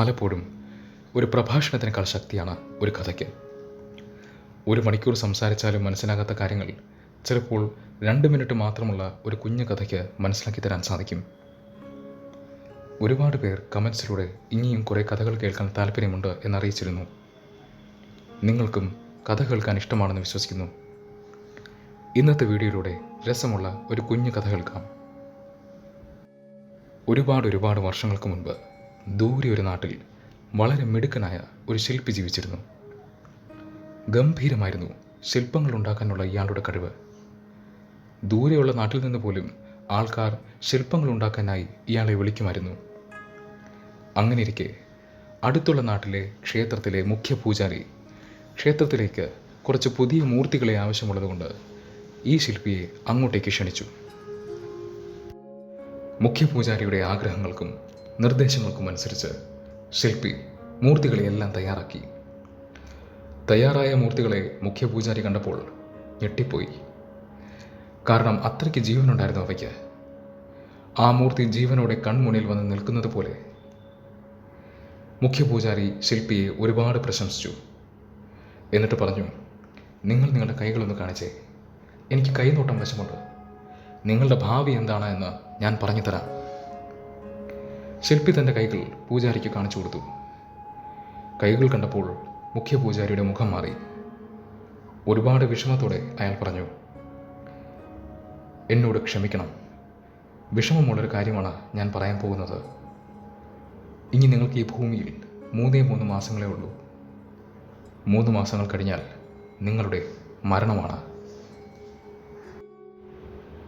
പലപ്പോഴും ഒരു പ്രഭാഷണത്തിനേക്കാൾ ശക്തിയാണ് ഒരു കഥയ്ക്ക്. ഒരു മണിക്കൂർ സംസാരിച്ചാലും മനസ്സിലാകാത്ത കാര്യങ്ങൾ ചിലപ്പോൾ രണ്ട് മിനിറ്റ് മാത്രമുള്ള ഒരു കുഞ്ഞു കഥയ്ക്ക് മനസ്സിലാക്കി തരാൻ സാധിക്കും. ഒരുപാട് പേർ കമൻസിലൂടെ ഇനിയും കുറേ കഥകൾ കേൾക്കാൻ താല്പര്യമുണ്ട് എന്നറിയിച്ചിരുന്നു. നിങ്ങൾക്കും കഥ കേൾക്കാൻ ഇഷ്ടമാണെന്ന് വിശ്വസിക്കുന്നു. ഇന്നത്തെ വീഡിയോയിലൂടെ രസമുള്ള ഒരു കുഞ്ഞു കഥ കേൾക്കാം ഒരുപാട് ഒരുപാട് വർഷങ്ങൾക്ക് മുൻപ് ദൂരെ ഒരു നാട്ടിൽ വളരെ മിടുക്കനായ ഒരു ശില്പി ജീവിച്ചിരുന്നു. ഗംഭീരമായിരുന്നു ശില്പങ്ങൾ ഉണ്ടാക്കാനുള്ള ഇയാളുടെ കഴിവ്. ദൂരെയുള്ള നാട്ടിൽ നിന്ന് പോലും ആൾക്കാർ ശില്പങ്ങൾ ഉണ്ടാക്കാനായി ഇയാളെ വിളിക്കുമായിരുന്നു. അങ്ങനെയിരിക്കെ അടുത്തുള്ള നാട്ടിലെ ക്ഷേത്രത്തിലെ മുഖ്യ പൂജാരി ക്ഷേത്രത്തിലേക്ക് കുറച്ച് പുതിയ മൂർത്തികളെ ആവശ്യമുള്ളതുകൊണ്ട് ഈ ശില്പിയെ അങ്ങോട്ടേക്ക് ക്ഷണിച്ചു. മുഖ്യ പൂജാരിയുടെ ആഗ്രഹങ്ങൾക്കും നിർദ്ദേശങ്ങൾക്കും അനുസരിച്ച് ശില്പി മൂർത്തികളെയെല്ലാം തയ്യാറാക്കി. തയ്യാറായ മൂർത്തികളെ മുഖ്യപൂജാരി കണ്ടപ്പോൾ ഞെട്ടിപ്പോയി. കാരണം അത്രയ്ക്ക് ജീവനുണ്ടായിരുന്നു അവയ്ക്ക്. ആ മൂർത്തി ജീവനോടെ കൺമുന്നിൽ വന്ന് നിൽക്കുന്നത് പോലെ. മുഖ്യപൂജാരി ശില്പിയെ ഒരുപാട് പ്രശംസിച്ചു. എന്നിട്ട് പറഞ്ഞു നിങ്ങൾ നിങ്ങളുടെ കൈകളൊന്ന് കാണിച്ചേ. എനിക്ക് കൈനോട്ടം വശമുണ്ട്. നിങ്ങളുടെ ഭാവി എന്താണ് എന്ന് ഞാൻ പറഞ്ഞു തരാം. ശില്പി തന്റെ കൈകൾ പൂജാരിക്ക് കാണിച്ചു കൊടുത്തു. കൈകൾ കണ്ടപ്പോൾ മുഖ്യ പൂജാരിയുടെ മുഖം മാറി. ഒരുപാട് വിഷമത്തോടെ അയാൾ പറഞ്ഞു എന്നോട് ക്ഷമിക്കണം. വിഷമമുള്ളൊരു കാര്യമാണ് ഞാൻ പറയാൻ പോകുന്നത്. ഇനി നിങ്ങൾക്ക് ഈ ഭൂമിയിൽ മൂന്നേ മൂന്ന് മാസങ്ങളേ ഉള്ളൂ. മൂന്ന് മാസങ്ങൾ കഴിഞ്ഞാൽ നിങ്ങളുടെ മരണമാണ്.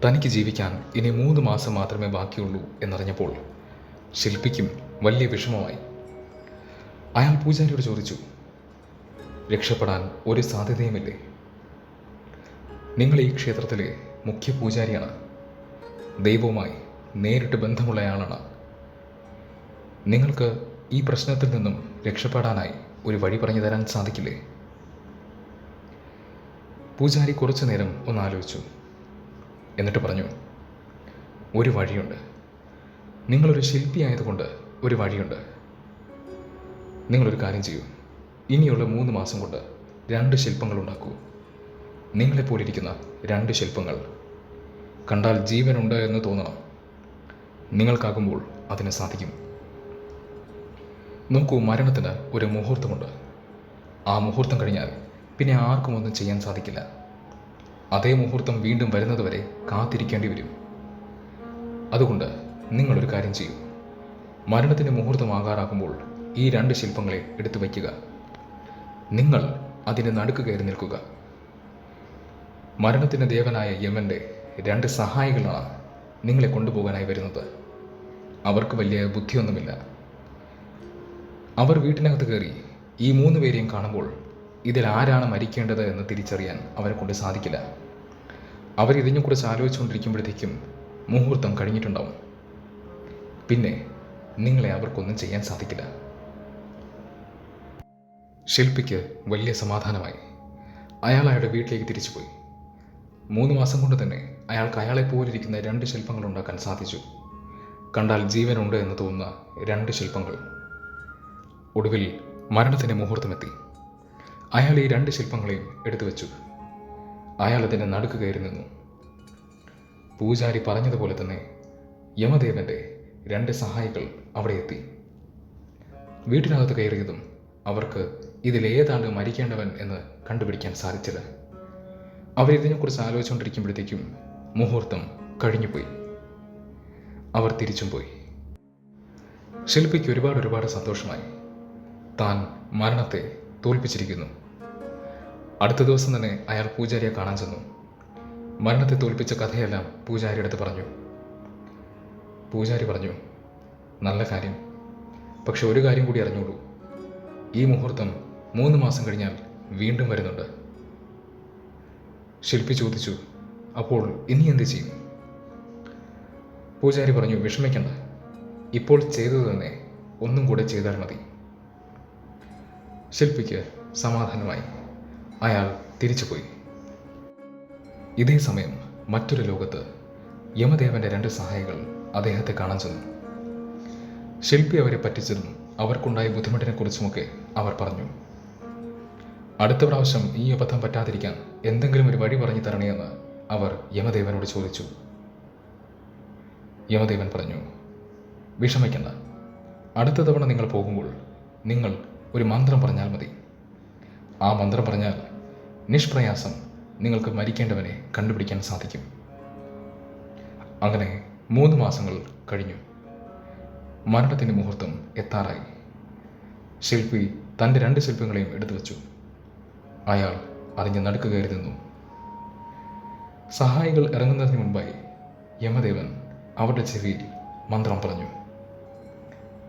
തനിക്ക് ജീവിക്കാൻ ഇനി മൂന്ന് മാസം മാത്രമേ ബാക്കിയുള്ളൂ എന്നറിഞ്ഞപ്പോൾ ശില്പിക്കും വലിയ വിഷമമായി. അയാൾ പൂജാരിയോട് ചോദിച്ചു രക്ഷപ്പെടാൻ ഒരു സാധ്യതയുമില്ലേ? നിങ്ങൾ ഈ ക്ഷേത്രത്തിലെ മുഖ്യ പൂജാരിയാണ്. ദൈവവുമായി നേരിട്ട് ബന്ധമുള്ളയാളാണ്. നിങ്ങൾക്ക് ഈ പ്രശ്നത്തിൽ നിന്നും രക്ഷപ്പെടാനായി ഒരു വഴി പറഞ്ഞു തരാൻ സാധിക്കില്ലേ? പൂജാരി കുറച്ചു നേരം ഒന്ന് ആലോചിച്ചു. എന്നിട്ട് പറഞ്ഞു ഒരു വഴിയുണ്ട്. നിങ്ങളൊരു ശില്പി ആയതുകൊണ്ട് ഒരു വഴിയുണ്ട്. നിങ്ങളൊരു കാര്യം ചെയ്യൂ. ഇനിയുള്ള മൂന്ന് മാസം കൊണ്ട് രണ്ട് ശില്പങ്ങൾ ഉണ്ടാക്കൂ. നിങ്ങളെപ്പോലിരിക്കുന്ന രണ്ട് ശില്പങ്ങൾ. കണ്ടാൽ ജീവനുണ്ട് എന്ന് തോന്നണം. നിങ്ങൾക്കാകുമ്പോൾ അതിന് സാധിക്കും. നോക്കൂ മരണത്തിന് ഒരു മുഹൂർത്തമുണ്ട്. ആ മുഹൂർത്തം കഴിഞ്ഞാൽ പിന്നെ ആർക്കും ഒന്നും ചെയ്യാൻ സാധിക്കില്ല. അതേ മുഹൂർത്തം വീണ്ടും വരുന്നതുവരെ കാത്തിരിക്കേണ്ടി വരും. അതുകൊണ്ട് നിങ്ങളൊരു കാര്യം ചെയ്യൂ. മരണത്തിന്റെ മുഹൂർത്തമാകാറാകുമ്പോൾ ഈ രണ്ട് ശില്പങ്ങളെ എടുത്തു വയ്ക്കുക. നിങ്ങൾ അതിന് നടുക്ക് കയറി നിൽക്കുക. മരണത്തിന്റെ ദേവനായ യമന്റെ രണ്ട് സഹായികളാണ് നിങ്ങളെ കൊണ്ടുപോകാനായി വരുന്നത്. അവർക്ക് വലിയ ബുദ്ധിയൊന്നുമില്ല. അവർ വീട്ടിനകത്ത് കയറി ഈ മൂന്ന് പേരെയും കാണുമ്പോൾ ഇതിൽ ആരാണ് മരിക്കേണ്ടത് എന്ന് തിരിച്ചറിയാൻ അവരെ കൊണ്ട് സാധിക്കില്ല. അവരിതിനെക്കുറിച്ച് ആലോചിച്ചുകൊണ്ടിരിക്കുമ്പോഴത്തേക്കും മുഹൂർത്തം കഴിഞ്ഞിട്ടുണ്ടാവും. പിന്നെ നിങ്ങളെ അവർക്കൊന്നും ചെയ്യാൻ സാധിക്കില്ല. ശില്പിക്ക് വലിയ സമാധാനമായി. അയാൾ അയാളുടെ വീട്ടിലേക്ക് തിരിച്ചുപോയി. മൂന്ന് മാസം കൊണ്ട് തന്നെ അയാൾക്ക് അയാളെ പോലിരിക്കുന്ന രണ്ട് ശില്പങ്ങൾ ഉണ്ടാക്കാൻ സാധിച്ചു. കണ്ടാൽ ജീവനുണ്ട് എന്ന് തോന്നുന്ന രണ്ട് ശില്പങ്ങൾ. ഒടുവിൽ മരണത്തിന്റെ മുഹൂർത്തമെത്തി. അയാൾ ഈ രണ്ട് ശില്പങ്ങളെയും എടുത്തു വെച്ചു. അയാൾ അതിന്റെ നടുക്ക് കയറി നിന്നു. പൂജാരി പറഞ്ഞതുപോലെ തന്നെ യമദേവന്റെ രണ്ട് സഹായികൾ അവിടെ എത്തി. വീട്ടിനകത്ത് കയറിയതും അവർക്ക് ഇതിലേതാണ് മരിക്കേണ്ടവൻ എന്ന് കണ്ടുപിടിക്കാൻ സാധിച്ചത്. അവരിതിനെക്കുറിച്ച് ആലോചിച്ചുകൊണ്ടിരിക്കുമ്പോഴത്തേക്കും മുഹൂർത്തം കഴിഞ്ഞുപോയി. അവർ തിരിച്ചും പോയി. ശില്പിക്ക് ഒരുപാട് ഒരുപാട് സന്തോഷമായി. താൻ മരണത്തെ തോൽപ്പിച്ചിരിക്കുന്നു. അടുത്ത ദിവസം തന്നെ അയാൾ പൂജാരിയെ കാണാൻ ചെന്നു. മരണത്തെ തോൽപ്പിച്ച കഥയെല്ലാം പൂജാരിയുടെ അടുത്ത് പറഞ്ഞു. പൂജാരി പറഞ്ഞു നല്ല കാര്യം. പക്ഷെ ഒരു കാര്യം കൂടി അറിഞ്ഞോളൂ ഈ മുഹൂർത്തം മൂന്ന് മാസം കഴിഞ്ഞാൽ വീണ്ടും വരുന്നുണ്ട്. ശില്പി ചോദിച്ചു അപ്പോൾ ഇനി എന്ത് ചെയ്യും? പൂജാരി പറഞ്ഞു വിഷമിക്കണ്ട. ഇപ്പോൾ ചെയ്തത് തന്നെ ഒന്നും കൂടെ ചെയ്താൽ മതി. ശില്പിക്ക് സമാധാനമായി അയാൾ തിരിച്ചുപോയി. ഇതേ സമയം മറ്റൊരു ലോകത്ത് യമദേവന്റെ രണ്ട് സഹായികൾ അദ്ദേഹത്തെ കാണാൻ ചെന്നു. ശില്പി അവരെ പറ്റിച്ചതും അവർക്കുണ്ടായ ബുദ്ധിമുട്ടിനെക്കുറിച്ചുമൊക്കെ അവർ പറഞ്ഞു. അടുത്ത പ്രാവശ്യം ഈ അബദ്ധം പറ്റാതിരിക്കാൻ എന്തെങ്കിലും ഒരു വഴി പറഞ്ഞു തരണേയെന്ന് അവർ യമദേവനോട് ചോദിച്ചു. യമദേവൻ പറഞ്ഞു വിഷമിക്കണ്ട. അടുത്ത തവണ നിങ്ങൾ പോകുമ്പോൾ നിങ്ങൾ ഒരു മന്ത്രം പറഞ്ഞാൽ മതി. ആ മന്ത്രം പറഞ്ഞാൽ നിഷ്പ്രയാസം നിങ്ങൾക്ക് മരിക്കേണ്ടവനെ കണ്ടുപിടിക്കാൻ സാധിക്കും അങ്ങനെ മൂന്ന് മാസങ്ങൾ കഴിഞ്ഞു. മരണത്തിന്റെ മുഹൂർത്തം എത്താറായി. ശില്പി തന്റെ രണ്ട് ശില്പങ്ങളെയും എടുത്തു വച്ചു. അയാൾ അതിന്റെ നടുക്ക് കയറി നിന്നു. സഹായികൾ ഇറങ്ങുന്നതിന് മുൻപായി യമദേവൻ അവരുടെ ചെവിയിൽ മന്ത്രം പറഞ്ഞു.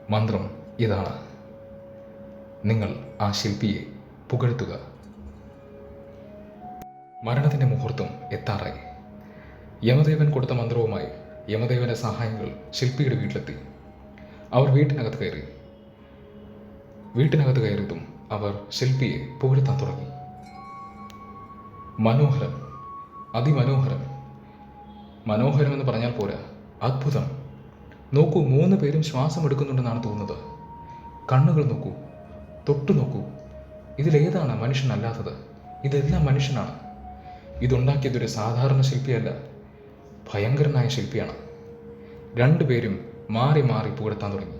മന്ത്രം ഇതാണ്. നിങ്ങൾ ആ ശില്പിയെ പുകഴ്ത്തുക. മരണത്തിന്റെ മുഹൂർത്തം എത്താറായി. യമദേവൻ കൊടുത്ത മന്ത്രവുമായി യമദേവന്റെ സഹായങ്ങൾ ശില്പിയുടെ വീട്ടിലെത്തി. അവർ വീട്ടിനകത്ത് കയറി. വീട്ടിനകത്ത് കയറിയതും അവർ ശില്പിയെ പുകഴ്ത്താൻ തുടങ്ങി. മനോഹരം അതിമനോഹരം മനോഹരം എന്ന് പറഞ്ഞാൽ പോരാ അത്ഭുതം. നോക്കൂ മൂന്ന് പേരും ശ്വാസം എടുക്കുന്നുണ്ടെന്നാണ് തോന്നുന്നത്. കണ്ണുകൾ നോക്കൂ തൊട്ടു നോക്കൂ. ഇതിലേതാണ് മനുഷ്യനല്ലാത്തത്? ഇതെല്ലാം മനുഷ്യനാണ്. ഇതുണ്ടാക്കിയതൊരു സാധാരണ ശില്പിയല്ല. ഭയങ്കരനായ ശില്പിയാണ്. രണ്ടുപേരും മാറി മാറി പുകഴ്ത്താൻ തുടങ്ങി.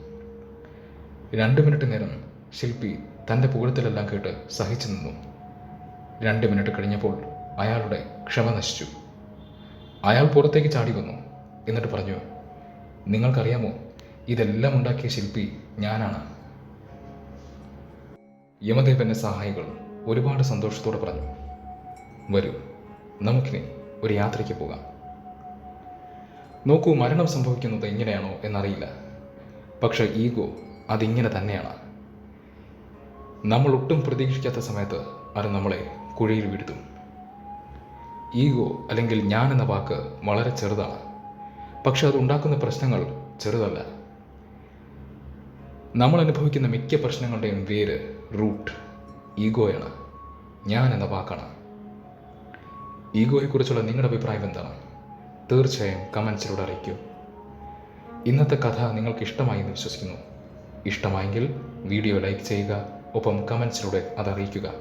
രണ്ട് മിനിറ്റ് നേരം ശില്പി തന്റെ പുകഴ്ത്തലെല്ലാം കേട്ട് സഹിച്ചു നിന്നു. രണ്ട് മിനിറ്റ് കഴിഞ്ഞപ്പോൾ അയാളുടെ ക്ഷമ നശിച്ചു. അയാൾ പുറത്തേക്ക് ചാടി വന്നു. എന്നിട്ട് പറഞ്ഞു നിങ്ങൾക്കറിയാമോ ഇതെല്ലാം ഉണ്ടാക്കിയ ശില്പി ഞാനാണ്. യമദേവന്റെ സഹായികൾ ഒരുപാട് സന്തോഷത്തോടെ പറഞ്ഞു വരൂ നമുക്കിനി ഒരു യാത്രയ്ക്ക് പോകാം. നോക്കൂ മരണം സംഭവിക്കുന്നത് എങ്ങനെയാണോ എന്നറിയില്ല. പക്ഷേ ഈഗോ അതിങ്ങനെ തന്നെയാണ്. നമ്മൾ ഒട്ടും പ്രതീക്ഷിക്കാത്ത സമയത്ത് അത് നമ്മളെ കുഴിയിൽ വീഴ്ത്തും. ഈഗോ അല്ലെങ്കിൽ ഞാൻ എന്ന വാക്ക് വളരെ ചെറുതാണ്. പക്ഷെ അത് ഉണ്ടാക്കുന്ന പ്രശ്നങ്ങൾ ചെറുതല്ല. നമ്മൾ അനുഭവിക്കുന്ന മിക്ക പ്രശ്നങ്ങളുടെയും വേര് റൂട്ട് ഈഗോയാണ്. ഞാൻ എന്ന വാക്കാണ്. ഈഗോയെക്കുറിച്ചുള്ള നിങ്ങളുടെ അഭിപ്രായം എന്താണ്? തീർച്ചയായും കമൻസിലൂടെ അറിയിക്കൂ. ഇന്നത്തെ കഥ നിങ്ങൾക്ക് ഇഷ്ടമായി എന്ന് വിശ്വസിക്കുന്നു. ഇഷ്ടമായെങ്കിൽ വീഡിയോ ലൈക്ക് ചെയ്യുക ഒപ്പം കമൻസിലൂടെ അത് അറിയിക്കുക.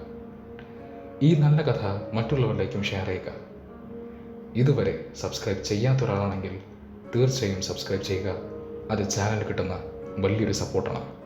ഈ നല്ല കഥ മറ്റുള്ളവരിലേക്കും ഷെയർ ചെയ്യുക. ഇതുവരെ സബ്സ്ക്രൈബ് ചെയ്യാത്ത ഒരാളാണെങ്കിൽ തീർച്ചയായും സബ്സ്ക്രൈബ് ചെയ്യുക. അത് ചാനൽ കിട്ടുന്ന വലിയൊരു സപ്പോർട്ടാണ്.